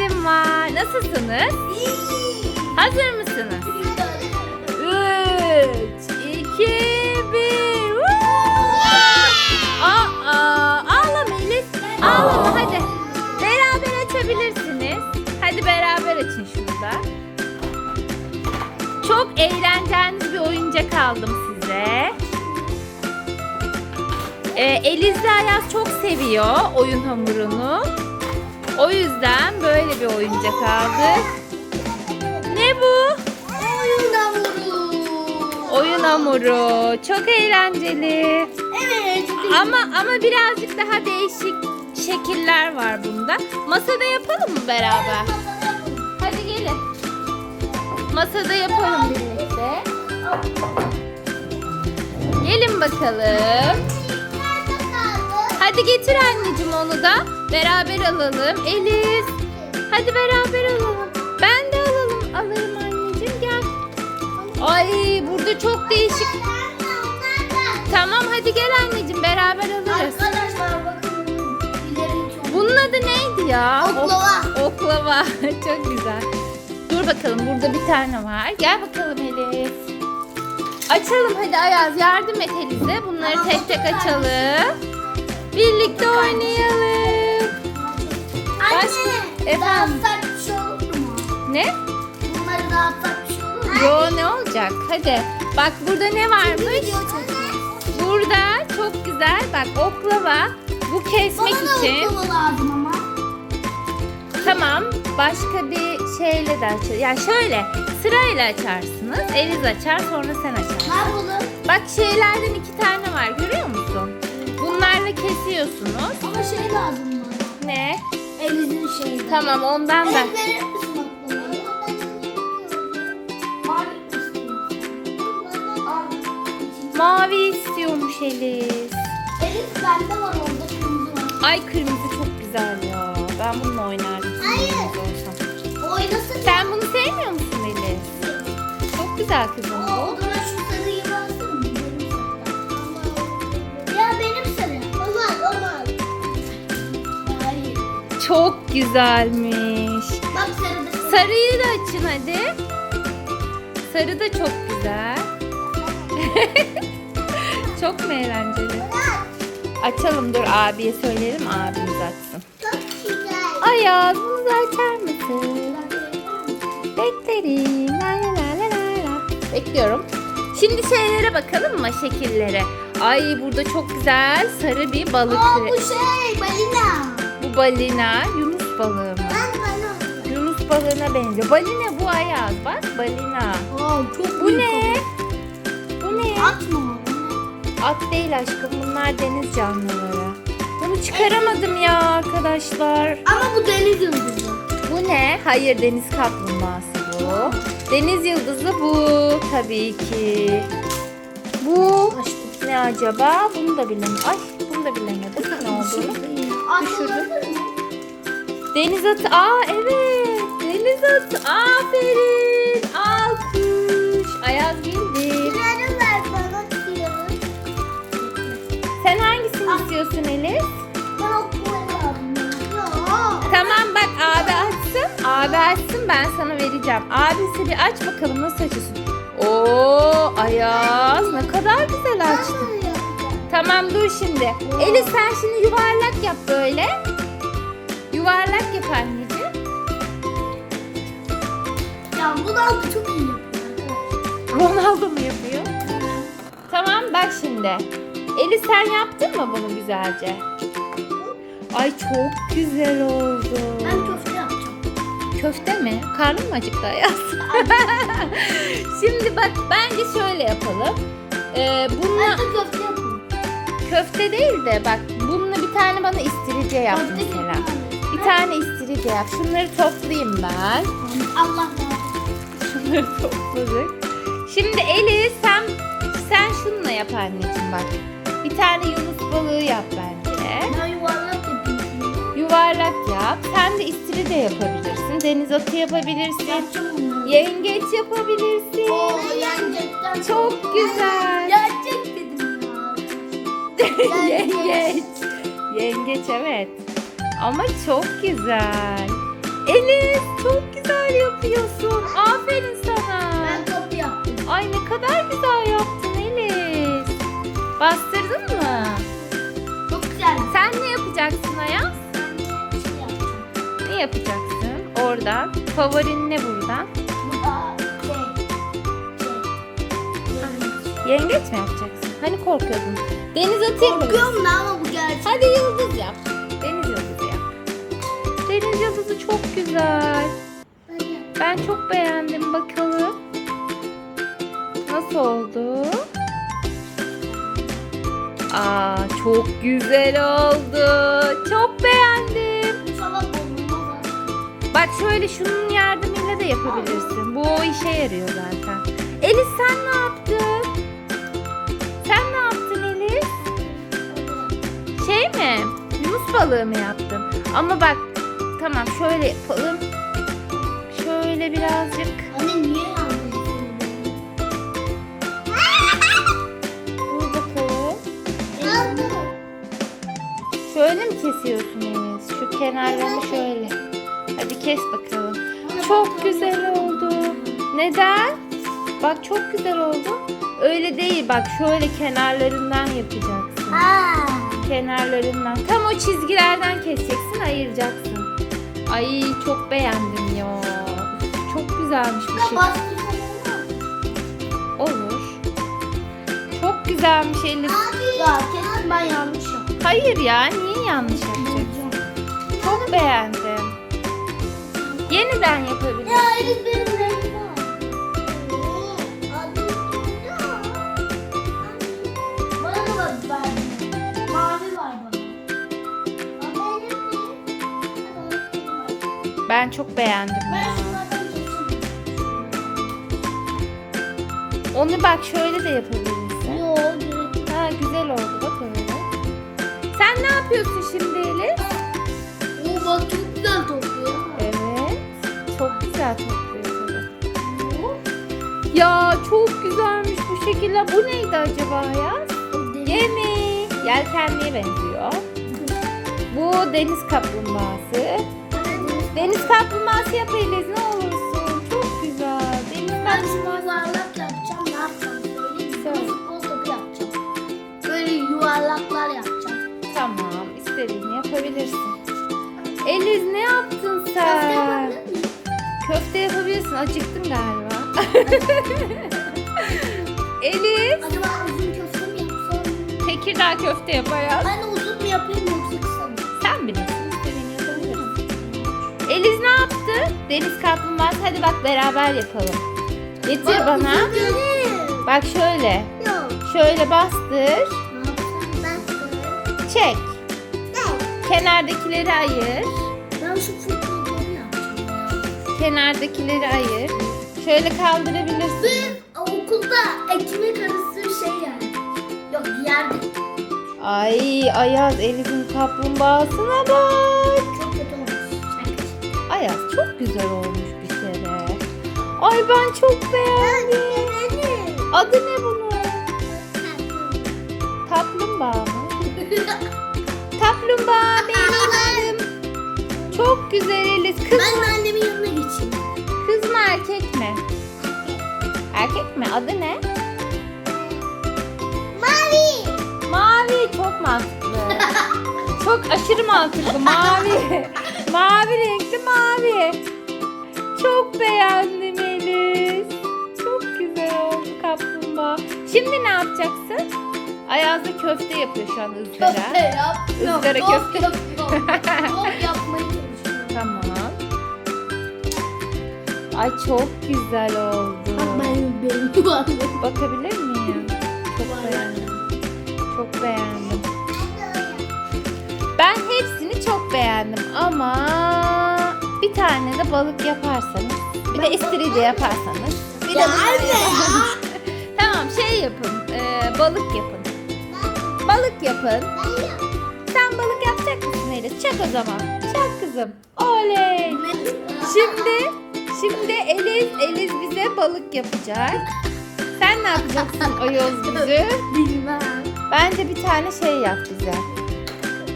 sürprizim var. Nasılsınız? Hazır mısınız? 3, 2, 1. Aa, ağlama Elif. Ağlama hadi. Beraber açabilirsiniz. Hadi beraber açın şurada. Çok eğleneceğiniz bir oyuncak aldım size. Ee, Elizle Ayaz çok seviyor oyun hamurunu. O yüzden böyle bir oyuncak aldık. Ne bu? Oyun hamuru. Oyun hamuru. Çok eğlenceli. Evet. Ama ama birazcık daha değişik şekiller var bunda. Masada yapalım mı beraber? Hadi gelin. Masada yapalım birlikte. Gelin bakalım. Hadi getir anneciğim onu da. Beraber alalım. Eliz. Hadi beraber alalım. Ben de alalım. Alayım anneciğim gel. Ay burada çok değişik. Tamam hadi gel anneciğim beraber alırız. Arkadaşlar bakın. Bunun adı neydi ya? Oklava. Ok- oklava. Çok güzel. Dur bakalım burada bir tane var. Gel bakalım Elif. Açalım hadi Ayaz yardım et Elif'e. Bunları tek tek açalım. Birlikte oynayalım. Anne. Efendim? Dağıtsak bir şey olur mu? Ne? Bunları dağıtsak bir şey olur mu? Yo ne olacak? Hadi. Bak burada ne varmış? Burada çok güzel bak oklava. Bu kesmek Bana da için. oklava lazım ama. Tamam. Başka bir şeyle de açar. Ya şöyle sırayla açarsınız. Eliz açar sonra sen açarsın. Ne yapalım? Bak şeylerden iki tane var görüyor musun? Bunlarla kesiyorsunuz. Ama şey lazım bana. Ne? Elinizin şeyi. Tamam ondan da. Evet, verir misin? Mavi istiyormuş Eliz. Elif bende var orada kırmızı var. Ay kırmızı çok güzel ya. Ben bununla oynardım. Hayır. Oynasın. Sen bunu sevmiyor musun Eliz? Çok güzel kızım bu. Çok güzelmiş. Bak sarı da Sarıyı da açın hadi. Sarı da çok güzel. çok mu eğlenceli? Açalım dur abiye söyleyelim abimiz açsın. Çok güzel. Ayaz bunu da açar mısın? Beklerim. La la la la la. Bekliyorum. Şimdi şeylere bakalım mı şekillere? Ay burada çok güzel sarı bir balık. Aa bu şey balina. Balina Yunus balığı mı? Ben balina. Yunus balığına benziyor. Balina bu Ayaz bak balina. Aa çok Bu ne? Bu ne? At mı? At değil aşkım bunlar deniz canlıları. Bunu çıkaramadım ya arkadaşlar. Ama bu deniz yıldızı. Bu ne? Hayır deniz kaplumbağası bu. Deniz yıldızı bu tabii ki. Bu ne acaba? Bunu da bilemedim. Ay bunu da bilemedim ne olduğunu. Düşürdüm. Deniz atı. Aa evet. Deniz atı. Aferin. Alkış. Ayaz bildi. Yarım ver bana diyorum. Sen hangisini istiyorsun Elif? Ben okuyamadım. Ya. Tamam bak abi açsın. Abi açsın ben sana vereceğim. Abisi bir aç bakalım nasıl açıyorsun. Oo Ayaz ne kadar güzel açtın. Yapacağım? Tamam dur şimdi. Elif sen şimdi yuvarlak yap böyle. Yuvarlak yap anneciğim. Ya bu da çok iyi yapıyor. Ronaldo mu yapıyor? Tamam bak şimdi. Elif sen yaptın mı bunu güzelce? Ay çok güzel oldu. Ben köfte yapacağım. Köfte mi? Karnın mı acıktı Ayaz? Şimdi bak bence şöyle yapalım. Ee, bununla Ben de köfte yapayım. Köfte değil de bak bununla bir tane bana istiridye yap mesela. Bir tane istiridye yap. Şunları toplayayım ben. Allah Şunları topladık. Şimdi Eli sen sen şununla yap anneciğim bak. Bir tane yunus balığı yap bence. Ben yuvarlak yapayım. Yuvarlak yap. Sen de istiridye yapabilirsin. Deniz atı yapabilirsin. Yengeç yapabilirsin. Oo yenecekten Çok güzel. Dedim ya. Yengeç. Yengeç evet. Ama çok güzel. Elif çok güzel yapıyorsun. Aferin sana. Ben top yaptım. Ay ne kadar güzel yaptın Elif. Bastırdın mı? Çok güzel. Sen ne yapacaksın Ayaz? Şey. Ne yapacaksın? Oradan. Favorin ne buradan? Bu da şey. Şey. Yengeç mi yapacaksın? Hani korkuyordun? Deniz atı yapalım. Korkuyorum da ama bu gerçek. Hadi yıldız yap. Deniz yıldızı yap. Deniz yıldızı çok güzel. Ben çok beğendim. Bakalım. Nasıl oldu? Aa çok güzel oldu. Çok beğendim. Bak şöyle şunun yardımıyla da yapabilirsin. Bu o işe yarıyor zaten. Elif sen ne yaptın? Mi? Yunus balığı mı yaptın? Ama bak tamam şöyle yapalım. Şöyle birazcık. Anne niye yandın? Dur bakalım. Şöyle mi kesiyorsun Enes? Şu kenarlarını şöyle. Hadi kes bakalım. Çok güzel oldu. Neden? Bak çok güzel oldu. Öyle değil bak şöyle kenarlarından yapacaksın. Aa. Kenarlarından. Tam o çizgilerden keseceksin ayıracaksın. Ay çok beğendim ya. Çok güzelmiş bu şey. Olur. Çok güzelmiş Elif. Ya kesin ben yanlış yaptım. Hayır ya niye yanlış yapacaksın? Çok beğendim. Yeniden yapabilirsin. Ya Elif benim Ben çok beğendim. Ben. Onu bak şöyle de yapabilirsin. Yo. Ha güzel oldu bak öyle. Sen ne yapıyorsun şimdi Elif? Oo bak çok güzel topluyor. Evet. Çok güzel topluyor tabii. Ya çok güzelmiş bu şekiller. Bu neydi acaba ya? Gemi. Yelkenliye benziyor. Bu deniz kaplumbağası. Deniz kaplumbağası yap Eliz ne olursun. Çok güzel. Deniz Ben kaplumbağası. yuvarlak yapacağım. Ne yapacağım? Mi? Söyle. Futbol topu yapacağım. Böyle yuvarlaklar yapacağım. Tamam istediğini yapabilirsin. Eliz ne yaptın Köfte sen? yapabilir miyim? Köfte yapabilirsin. Acıktın galiba. Eliz. Acaba uzun köfte mi yapsam? Tekirdağ köfte yap Ayaz. Ben uzun mu yapayım yoksa kısa Eliz ne yaptı? Deniz kaplumbağası. Hadi bak beraber yapalım. Getir Bak, bana. göreyim. Bak şöyle. Yok. Şöyle bastır. Ben? Çek. Ben. Kenardakileri ayır. Ben şu futbol topu yapacağım. Kenardakileri ayır. Şöyle kaldırabilirsin. Ben okulda ekmek arası şey yani. Yok yerde. Ay Ayaz Elif'in kaplumbağasına bak. Ayaz çok güzel olmuş bir kere. Ay ben çok beğendim. Adı ne bunun? Kaplumbağa mı? Kaplumbağa benim adım. Çok güzel Elif. Kız, Ben de annemin yanına geçeyim. kız mı erkek mi? Erkek mi? Adı ne? Mavi. Mavi çok mantıklı. çok aşırı mantıklı. Mavi. mavi renkli mavi. Çok beğendim Elif. Çok güzel oldu kaplumbağa. Şimdi ne yapacaksın? Ayaz'da köfte yapıyor şu an ızgara. Köfte yap. Izgara Yok, köfte. Yok yok yok. Yapmayı. Tamam. Ay çok güzel oldu. Bak benim. Bakabilir miyim? Çok beğendim. Çok beğendim. Ben hepsini çok beğendim ama bir tane de balık yaparsanız, bir de istiridye yaparsanız, bir de tamam şey yapın, e, balık yapın. Balık yapın. Sen balık yapacak mısın Elif? Çak o zaman. Çak kızım. Oley. Şimdi, şimdi Eliz, Eliz bize balık yapacak. Sen ne yapacaksın o yüzü? Bilmem. Bence bir tane şey yap bize.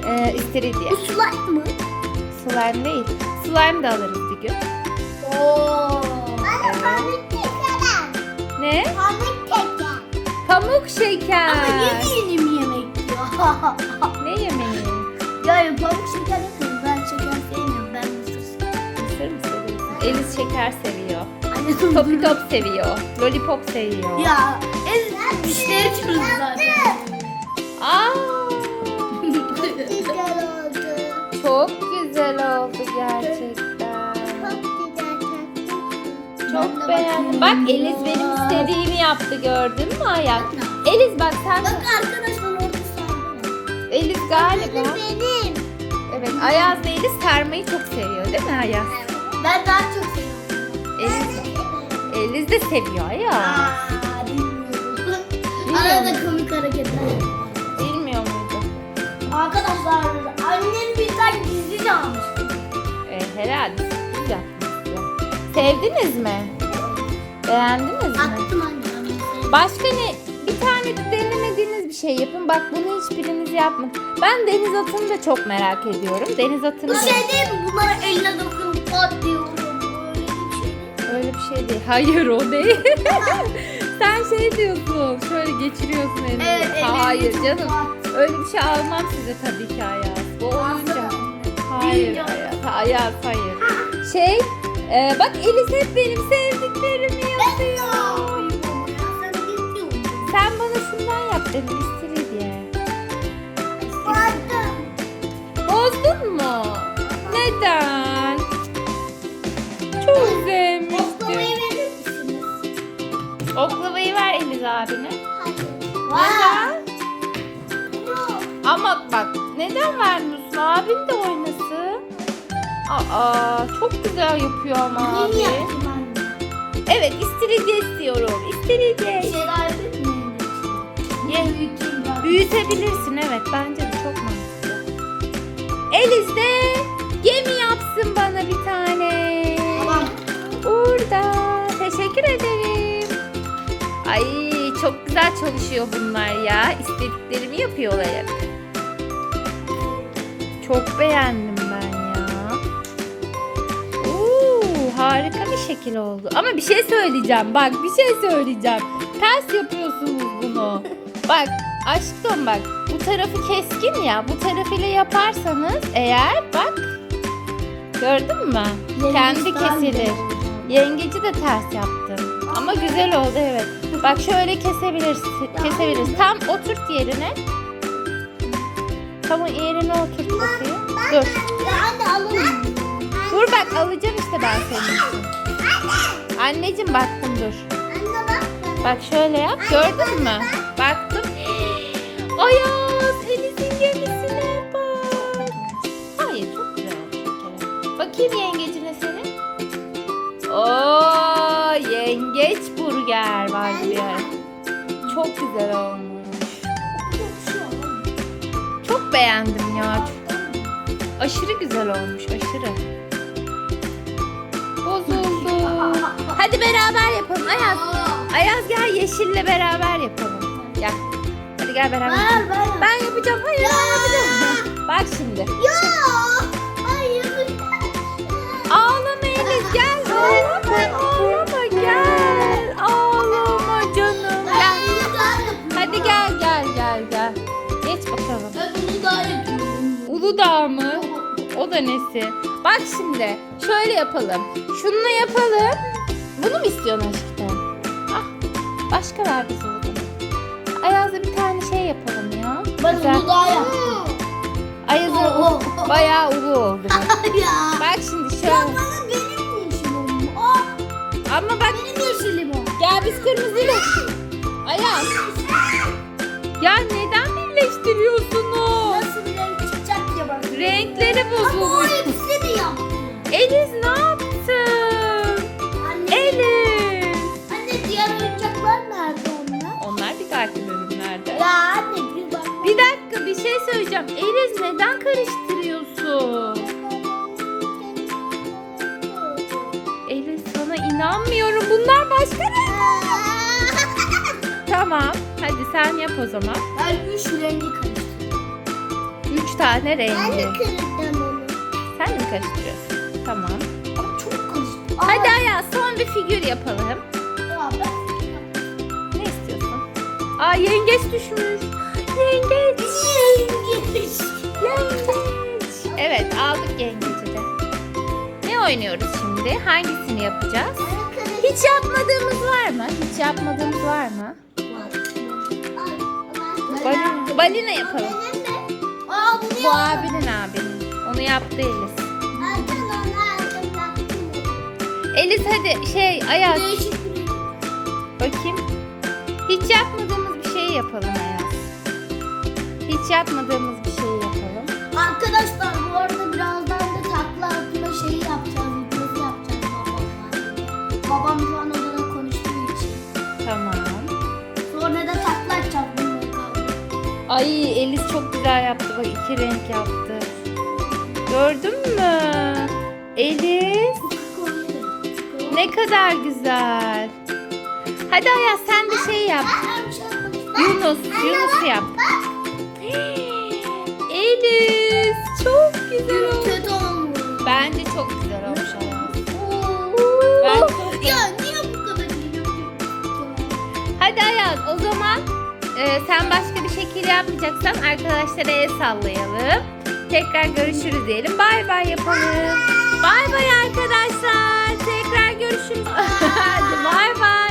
Ee, istiridye. Bu slime mı? slime değil. Slime de alırız bir gün. Oo. Evet. pamuk şeker. Ne? Pamuk şeker. Pamuk şeker. Ama mi yemek yiyor? Ne yemeği? ya pamuk şeker yapıyorum. Ben şeker sevmiyorum. Ben mısır seviyorum. Mısır mı seviyorsun? Eliz şeker seviyor. Topi top seviyor. Lollipop seviyor. Ya en dişleri çürüdü zaten. Aa, güzel oldu. çok güzel oldu gerçekten. Çok beğendim. Bak Eliz benim istediğimi yaptı gördün mü Ayak? Eliz bak sen Bak arkadaşlar orada sarma. Eliz galiba. benim. Evet Ayaz da Eliz sarmayı çok seviyor değil mi Ayaz? Ben daha çok seviyorum. Eliz, Eliz de seviyor Ayaz. Aa, bilmiyorum. Bilmiyor Arada komik hareketler. Gizlice almış. E, herhalde sürpriz. Sevdiniz mi? Beğendiniz mi? Attım anne. Başka ne? Bir tane de denemediğiniz bir şey yapın. Bak bunu hiçbiriniz yapmadı. Ben deniz atını da çok merak ediyorum. Deniz atını Bu da... şey değil mi? Bunlara eline dokunup vuruyor. Öyle bir şey değil. Hayır o değil. Sen şey diyorsun. Şöyle geçiriyorsun elini. Evet, Hayır canım. Öyle bir şey almam size tabii ki Ayaz. Bu oyuncak. Hayır. Ayaz. Ayaz hayır. Şey, e, bak Elis hep benim sevdiklerimi yapıyor. Sen bana şundan yap dedim istiridye. Vardım. Bozdun mu? Neden? Çok sevmiştim. Oklavayı ver Eliz abine. Hayır. Neden? Ama bak neden vermiyorsun? Abin de oynasın. Aa çok güzel yapıyor ama abi. Niye yaptım anne? Evet istiridye istiyorum. İstiridye. Bir şey daha yapayım mı? Ye. Büyüteyim ben. Büyütebilirsin evet bence de çok mantıklı. Eliz de gemi yapsın bana bir tane. Tamam. Burada. Teşekkür ederim. Ay çok güzel çalışıyor bunlar ya. İstediklerimi yapıyorlar hep. Çok beğendim harika bir şekil oldu. Ama bir şey söyleyeceğim. Bak bir şey söyleyeceğim. Ters yapıyorsunuz bunu. Bak aşkım bak. Bu tarafı keskin ya. Bu tarafıyla yaparsanız eğer bak. Gördün mü? Kendi kesilir. Yengeci de ters yaptım. Ama güzel oldu evet. Bak şöyle kesebiliriz. Kesebiliriz. Tam oturt yerine. Tam yerine oturt bakayım. Dur. Dur bak alacağım ben senin için. Anneciğim baktım dur. Bak. Şöyle yap. Gördün mü? Baktım. Ayaz Elis'in gemisine bak. Hayır çok güzel bir kere. Bakayım yengecine senin. Oo yengeç burger var bir yer. Çok güzel olmuş. Çok beğendim ya. Çok, aşırı güzel olmuş aşırı. Hadi beraber yapalım Ayaz. Ayaz gel yeşille beraber yapalım. Gel. Hadi gel beraber. Ver ver. Ben yapacağım. Hayır ben yapacağım. Bak şimdi. Ya. Hayır. Ağlama Elis gel. Ağlama. Ağlama gel. Ağlama canım. Gel. Hadi gel gel gel gel. Geç bakalım. Ben. Uludağ mı? O da nesi? Bak şimdi şöyle yapalım. Şununla yapalım. Bunu mu istiyorsun aşkım? Ah, başka ver bize o zaman. Ayaz'da bir tane şey yapalım ya. Ben Güzel. bunu daha yaptım. Ayaz'ın Oo. ulu- bayağı ulu oldu. ya. Bak şimdi Ya şöyle. bana benim yeşilim o. Aa, Ama bak benim yeşilim o. gel biz kırmızıyla. Ayaz. Ya neden birleştiriyorsunuz? Nasıl Renkleri Ama o bozulmuş. hepsini yaptı. Eliz ne yaptın? Anne, Eliz. anne diğer oyuncaklar nerede onlar? Onlar bir dahaki bölümlerde. Ya anne bir bak. Bir dakika bir şey söyleyeceğim. Eliz neden karıştırıyorsun? Eliz sana inanmıyorum. Bunlar başka renk. Tamam. Hadi sen yap o zaman. Ben üç rengi karıştırdım. Üç tane rengi. kırdım onu. Sen mi karıştırıyorsun? Tamam. Ama çok karıştı. Hadi Ayaz son bir figür yapalım. Ya ben Ne istiyorsun? Aa yengeç düşmüş. Yengeç. Yengeç. Yengeç. Evet aldık yengeci de. Ne oynuyoruz şimdi? Hangisini yapacağız? Hiç yapmadığımız var mı? Hiç yapmadığımız var mı? Balina, balina yapalım. Bu abinin abinin. Onu yaptı Elis. Elis hadi şey Ayaz Değişik bir bakayım. Hiç yapmadığımız bir şey yapalım Ayaz. Hiç yapmadığımız bir şey yapalım. Arkadaşlar bu arada birazdan da takla atma şeyi yapacağız. Videosu yapacağız babamla. Babam şu an odada konuştuğu için. Tamam. Ay Elis çok güzel yaptı. Bak iki renk yaptı. Gördün mü? Elis ne kadar güzel. Hadi Ayaz sen de şey yap. Yunus, Yunus yap. Elis çok güzel oldu. Kötü olmuyor. Bence çok güzel olmuş Ayaz. Ben Ben- ya niye bu kadar? Hadi Ayaz o zaman e, sen başka bir şekil yapmayacaksan arkadaşlara el sallayalım. Tekrar görüşürüz diyelim. Bay bay yapalım. Bay bay arkadaşlar. Tekrar görüşürüz. Hadi bay bay.